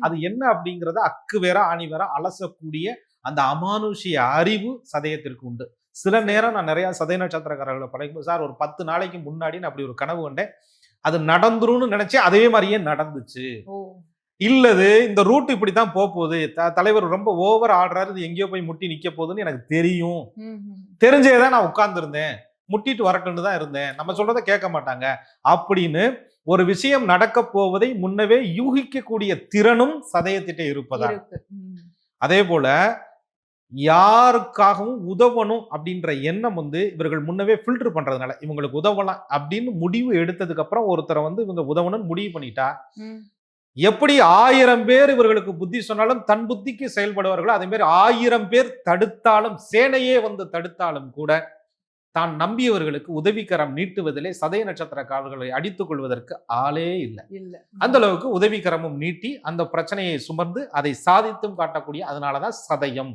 அது என்ன அப்படிங்கறத அக்கு வேற ஆணி வேற அலசக்கூடிய அந்த அமானுஷிய அறிவு சதயத்திற்கு உண்டு. சில நேரம் நான் நிறைய சதய நட்சத்திரக்காரர்களை படைக்கும் சார் ஒரு பத்து நாளைக்கு முன்னாடி நான் அப்படி ஒரு கனவு கண்டேன். அது நடந்துரும்னு நினைச்சேன். அதே மாதிரியே நடந்துச்சு. இல்லது இந்த ரூட் இப்படித்தான் போக போகுது த- தலைவர் ரொம்ப ஓவர் ஆடுறாரு. இது எங்கேயோ போய் முட்டி நிக்க போகுதுன்னு எனக்கு தெரியும். தெரிஞ்சே தான் நான் உட்கார்ந்துருந்தேன். முட்டிட்டு வரட்டும்னு தான் இருந்தேன். நம்ம சொல்றதை கேட்க மாட்டாங்க. அப்படின்னு ஒரு விஷயம் நடக்க போவதை முன்னவே யூகிக்கக்கூடிய திறனும் சதயத்திட்ட இருப்பதா. அதே போல யாருக்காகவும் உதவணும் அப்படின்ற எண்ணம் வந்து இவர்கள் முன்னவே ஃபில்டர் பண்றதுனால இவங்களுக்கு உதவலாம் அப்படின்னு முடிவு எடுத்ததுக்கு அப்புறம் ஒருத்தரை வந்து இவங்க உதவணும்னு முடிவு பண்ணிட்டா. எப்படி ஆயிரம் பேர் இவர்களுக்கு புத்தி சொன்னாலும் தன் புத்திக்கு செயல்படுவார்களோ அதே மாதிரி ஆயிரம் பேர் தடுத்தாலும் சேனையே வந்து தடுத்தாலும் கூட தான் நம்பியவர்களுக்கு உதவிக்கரம் நீட்டுவதிலே சதய நட்சத்திரக்காரர்களை அடித்துக் கொள்வதற்கு ஆளே இல்லை. இல்ல. அந்த அளவுக்கு உதவிக்கரமும் நீட்டி அந்த பிரச்சனையை சுமந்து அதை சாதித்தும் காட்டக்கூடிய அதனாலதான் சதயம்.